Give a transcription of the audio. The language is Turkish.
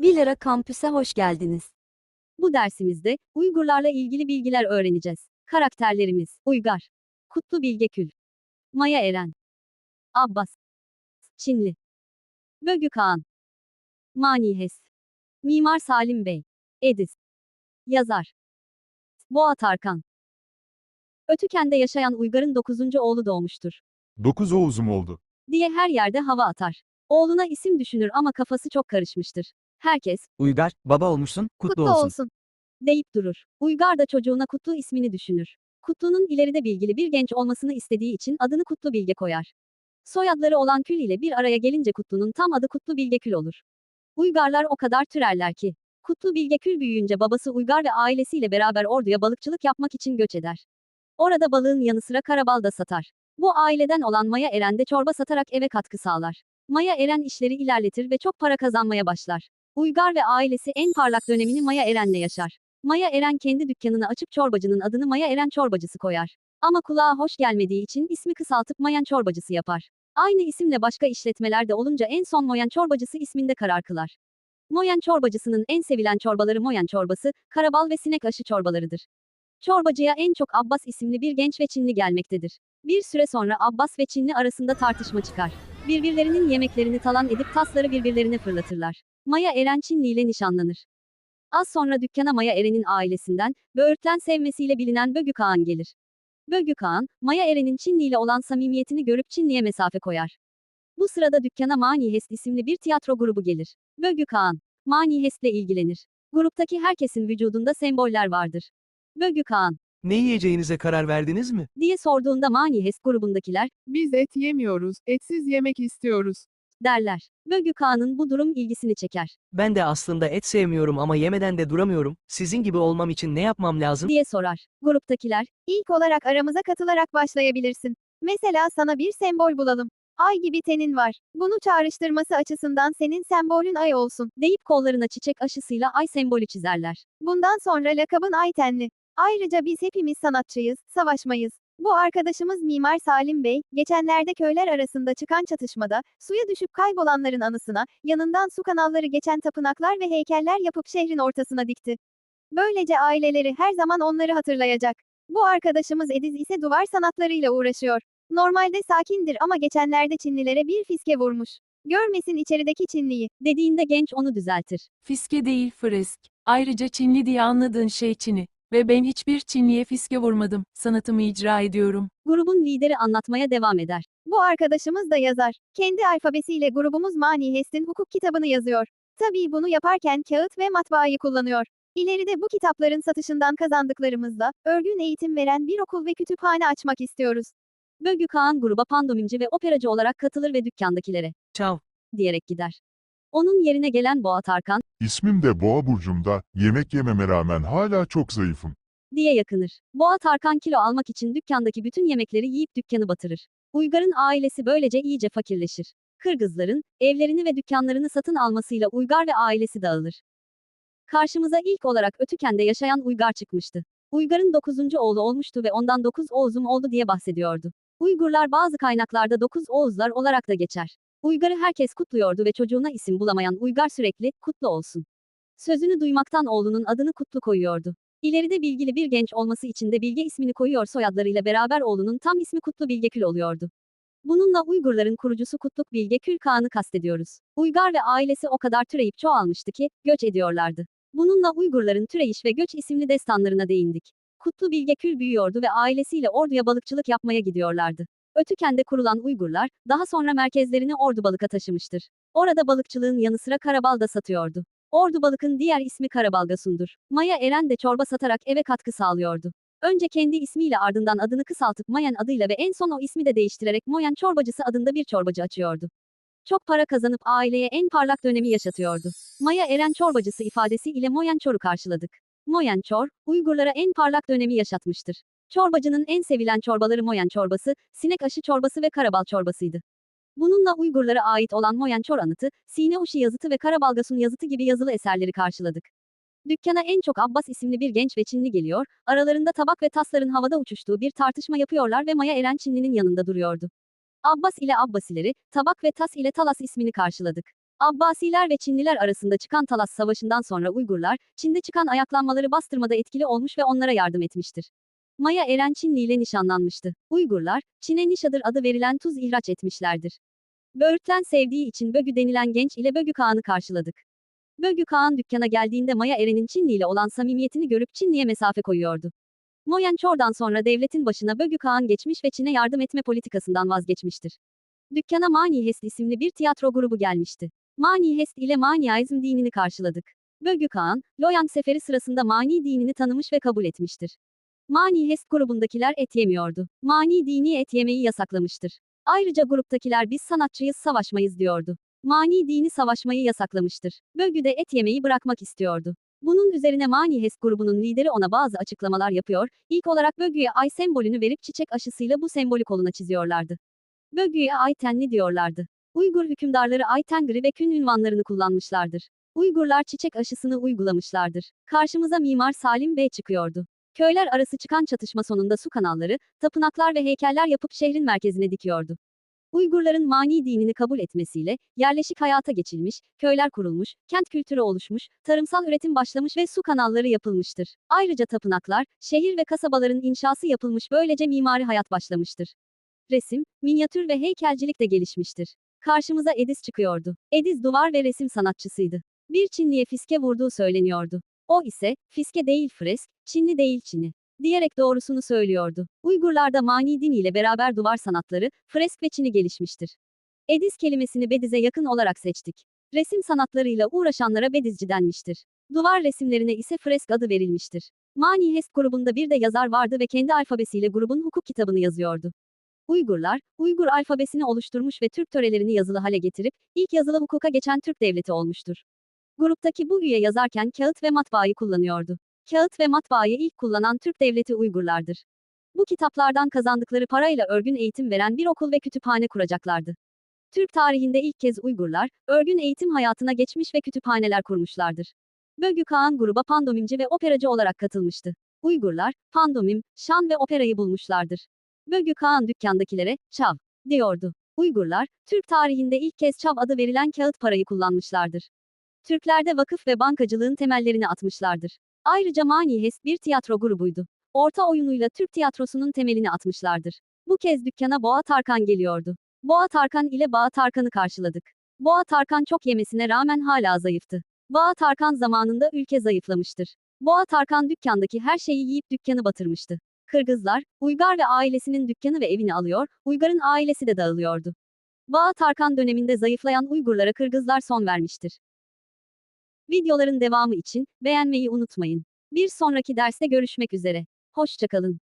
Villara Kampüs'e hoş geldiniz. Bu dersimizde Uygurlarla ilgili bilgiler öğreneceğiz. Karakterlerimiz Uygar, Kutlu Bilgekül, Maya Eren, Abbas, Çinli, Bögü Kağan, Manihes, Mimar Salim Bey, Ediz, Yazar, Boğa Tarkan. Ötüken'de yaşayan Uygar'ın 9. oğlu doğmuştur. Dokuz Oğuz'um oldu. diye her yerde hava atar. Oğluna isim düşünür ama kafası çok karışmıştır. Herkes, Uygar, baba olmuşsun, kutlu, olsun. deyip durur. Uygar da çocuğuna Kutlu ismini düşünür. Kutlu'nun ileride bilgili bir genç olmasını istediği için adını Kutlu Bilge koyar. Soyadları olan Kül ile bir araya gelince Kutlu'nun tam adı Kutlu Bilgekül olur. Uygarlar o kadar türerler ki. Kutlu Bilgekül büyüyünce babası Uygar ve ailesiyle beraber orduya balıkçılık yapmak için göç eder. Orada balığın yanı sıra karabal da satar. Bu aileden olan Maya Eren de çorba satarak eve katkı sağlar. Maya Eren işleri ilerletir ve çok para kazanmaya başlar. Uygar ve ailesi en parlak dönemini Maya Eren'le yaşar. Maya Eren kendi dükkanını açıp çorbacının adını Maya Eren Çorbacısı koyar. Ama kulağa hoş gelmediği için ismi kısaltıp Mayan Çorbacısı yapar. Aynı isimle başka işletmeler de olunca en son Moyan Çorbacısı isminde karar kılar. Moyan Çorbacısının en sevilen çorbaları Moyan Çorbası, karabal ve sinek aşı çorbalarıdır. Çorbacıya en çok Abbas isimli bir genç ve Çinli gelmektedir. Bir süre sonra Abbas ve Çinli arasında tartışma çıkar. Birbirlerinin yemeklerini talan edip tasları birbirlerine fırlatırlar. Maya Eren Çinli ile nişanlanır. Az sonra dükkana Maya Eren'in ailesinden, böğürtlen sevmesiyle bilinen Bögü Kağan gelir. Bögü Kağan, Maya Eren'in Çinli ile olan samimiyetini görüp Çinli'ye mesafe koyar. Bu sırada dükkana Mani Hest isimli bir tiyatro grubu gelir. Bögü Kağan, Mani Hest'le ilgilenir. Gruptaki herkesin vücudunda semboller vardır. Bögü Kağan, Ne yiyeceğinize karar verdiniz mi? diye sorduğunda Mani Hest grubundakiler, Biz et yemiyoruz, etsiz yemek istiyoruz. Derler. Bögü Kağan'ın bu durum ilgisini çeker. Ben de aslında et sevmiyorum ama yemeden de duramıyorum. Sizin gibi olmam için ne yapmam lazım? diye sorar. Gruptakiler, İlk olarak aramıza katılarak başlayabilirsin. Mesela sana bir sembol bulalım. Ay gibi tenin var. Bunu çağrıştırması açısından senin sembolün ay olsun. deyip kollarına çiçek aşısıyla ay sembolü çizerler. Bundan sonra lakabın ay tenli. Ayrıca biz hepimiz sanatçıyız, savaşmayız. Bu arkadaşımız Mimar Salim Bey, geçenlerde köyler arasında çıkan çatışmada, suya düşüp kaybolanların anısına, yanından su kanalları geçen tapınaklar ve heykeller yapıp şehrin ortasına dikti. Böylece aileleri her zaman onları hatırlayacak. Bu arkadaşımız Ediz ise duvar sanatlarıyla uğraşıyor. Normalde sakindir ama geçenlerde Çinlilere bir fiske vurmuş. Görmesin içerideki Çinliyi. Dediğinde genç onu düzeltir. Fiske değil fresk. Ayrıca Çinli diye anladığın şey Çin'i. Ve ben hiçbir Çinliye fiske vurmadım. Sanatımı icra ediyorum. Grubun lideri anlatmaya devam eder. Bu arkadaşımız da yazar. Kendi alfabesiyle grubumuz Mani Hest'in hukuk kitabını yazıyor. Tabii bunu yaparken kağıt ve matbaayı kullanıyor. İleride bu kitapların satışından kazandıklarımızla, örgün eğitim veren bir okul ve kütüphane açmak istiyoruz. Bögü Kağan gruba pandomimci ve operacı olarak katılır ve dükkandakilere Çav. diyerek gider. Onun yerine gelen Boğa Tarkan İsmim de Boğa Burcu'mda, yemek yememe rağmen hala çok zayıfım. diye yakınır. Boğa Tarkan kilo almak için dükkandaki bütün yemekleri yiyip dükkanı batırır. Uygar'ın ailesi böylece iyice fakirleşir. Kırgızların, evlerini ve dükkanlarını satın almasıyla Uygar ve ailesi dağılır. Karşımıza ilk olarak Ötüken'de yaşayan Uygar çıkmıştı. Uygar'ın 9. oğlu olmuştu ve ondan 9 Oğuz'um oldu diye bahsediyordu. Uygurlar bazı kaynaklarda 9 Oğuzlar olarak da geçer. Uygar'ı herkes kutluyordu ve çocuğuna isim bulamayan Uygar sürekli, kutlu olsun. Sözünü duymaktan oğlunun adını Kutlu koyuyordu. İleride bilgili bir genç olması için de Bilge ismini koyuyor soyadlarıyla beraber oğlunun tam ismi Kutlu Bilgekül oluyordu. Bununla Uygurların kurucusu Kutluk Bilgekül Kağan'ı kastediyoruz. Uygar ve ailesi o kadar türeyip çoğalmıştı ki, göç ediyorlardı. Bununla Uygurların türeyiş ve göç isimli destanlarına değindik. Kutlu Bilgekül büyüyordu ve ailesiyle orduya balıkçılık yapmaya gidiyorlardı. Ötüken'de kurulan Uygurlar, daha sonra merkezlerini Ordu Balık'a taşımıştır. Orada balıkçılığın yanı sıra karabal da satıyordu. Ordu Balık'ın diğer ismi Karabalgasun'dur. Maya Eren de çorba satarak eve katkı sağlıyordu. Önce kendi ismiyle ardından adını kısaltıp Mayan adıyla ve en son o ismi de değiştirerek Moyan Çorbacısı adında bir çorbacı açıyordu. Çok para kazanıp aileye en parlak dönemi yaşatıyordu. Maya Eren Çorbacısı ifadesi ile Moyan Çor'u karşıladık. Moyan Çor, Uygurlara en parlak dönemi yaşatmıştır. Çorbacının en sevilen çorbaları Moyan çorbası, sinek aşı çorbası ve karabal çorbasıydı. Bununla Uygurlara ait olan Moyan Çor anıtı, Sine Uşi yazıtı ve Karabalgasun yazıtı gibi yazılı eserleri karşıladık. Dükkana en çok Abbas isimli bir genç ve Çinli geliyor, aralarında tabak ve tasların havada uçuştuğu bir tartışma yapıyorlar ve Maya Eren Çinli'nin yanında duruyordu. Abbas ile Abbasileri, tabak ve tas ile Talas ismini karşıladık. Abbasiler ve Çinliler arasında çıkan Talas Savaşı'ndan sonra Uygurlar, Çin'de çıkan ayaklanmaları bastırmada etkili olmuş ve onlara yardım etmiştir. Maya Eren Çinli ile nişanlanmıştı. Uygurlar, Çin'e Nişadır adı verilen tuz ihraç etmişlerdir. Böğürtlen sevdiği için Bögü denilen genç ile Bögü Kağan'ı karşıladık. Bögü Kağan dükkana geldiğinde Maya Eren'in Çinli ile olan samimiyetini görüp Çinli'ye mesafe koyuyordu. Moyen Çor'dan sonra devletin başına Bögü Kağan geçmiş ve Çin'e yardım etme politikasından vazgeçmiştir. Dükkana Mani Hest isimli bir tiyatro grubu gelmişti. Mani Hest ile Maniaizm dinini karşıladık. Bögü Kağan, Loyang seferi sırasında Mani dinini tanımış ve kabul etmiştir. Mani Hest grubundakiler et yemiyordu. Mani dini et yemeyi yasaklamıştır. Ayrıca gruptakiler biz sanatçıyız savaşmayız diyordu. Mani dini savaşmayı yasaklamıştır. Bölgüde et yemeyi bırakmak istiyordu. Bunun üzerine Mani Hest grubunun lideri ona bazı açıklamalar yapıyor, ilk olarak bölgüye ay sembolünü verip çiçek aşısıyla bu sembolü koluna çiziyorlardı. Bölgüye ay tenli diyorlardı. Uygur hükümdarları ay tengri ve kün ünvanlarını kullanmışlardır. Uygurlar çiçek aşısını uygulamışlardır. Karşımıza Mimar Salim Bey çıkıyordu. Köyler arası çıkan çatışma sonunda su kanalları, tapınaklar ve heykeller yapıp şehrin merkezine dikiyordu. Uygurların mani dinini kabul etmesiyle, yerleşik hayata geçilmiş, köyler kurulmuş, kent kültürü oluşmuş, tarımsal üretim başlamış ve su kanalları yapılmıştır. Ayrıca tapınaklar, şehir ve kasabaların inşası yapılmış böylece mimari hayat başlamıştır. Resim, minyatür ve heykelcilik de gelişmiştir. Karşımıza Ediz çıkıyordu. Ediz duvar ve resim sanatçısıydı. Bir Çinliye fiske vurduğu söyleniyordu. O ise, fiske değil fresk, Çinli değil Çin'i diyerek doğrusunu söylüyordu. Uygurlarda mani din ile beraber duvar sanatları, fresk ve Çin'i gelişmiştir. Ediz kelimesini Bediz'e yakın olarak seçtik. Resim sanatlarıyla uğraşanlara Bedizci denmiştir. Duvar resimlerine ise fresk adı verilmiştir. Mani Hest grubunda bir de yazar vardı ve kendi alfabesiyle grubun hukuk kitabını yazıyordu. Uygurlar, Uygur alfabesini oluşturmuş ve Türk törelerini yazılı hale getirip, ilk yazılı hukuka geçen Türk devleti olmuştur. Gruptaki bu üye yazarken kağıt ve matbaayı kullanıyordu. Kağıt ve matbaayı ilk kullanan Türk devleti Uygurlardır. Bu kitaplardan kazandıkları parayla örgün eğitim veren bir okul ve kütüphane kuracaklardı. Türk tarihinde ilk kez Uygurlar, örgün eğitim hayatına geçmiş ve kütüphaneler kurmuşlardır. Bölgü Kağan gruba pandomimci ve operacı olarak katılmıştı. Uygurlar, pandomim, şan ve operayı bulmuşlardır. Bölgü Kağan dükkandakilere, çav, diyordu. Uygurlar, Türk tarihinde ilk kez çav adı verilen kağıt parayı kullanmışlardır. Türklerde vakıf ve bankacılığın temellerini atmışlardır. Ayrıca Mani Hest bir tiyatro grubuydu. Orta oyunuyla Türk tiyatrosunun temelini atmışlardır. Bu kez dükkana Boğa Tarkan geliyordu. Boğa Tarkan ile Boğa Tarkan'ı karşıladık. Boğa Tarkan çok yemesine rağmen hala zayıftı. Boğa Tarkan zamanında ülke zayıflamıştır. Boğa Tarkan dükkandaki her şeyi yiyip dükkanı batırmıştı. Kırgızlar, Uygar ve ailesinin dükkanı ve evini alıyor, Uygar'ın ailesi de dağılıyordu. Boğa Tarkan döneminde zayıflayan Uygurlara Kırgızlar son vermiştir. Videoların devamı için beğenmeyi unutmayın. Bir sonraki derste görüşmek üzere. Hoşçakalın.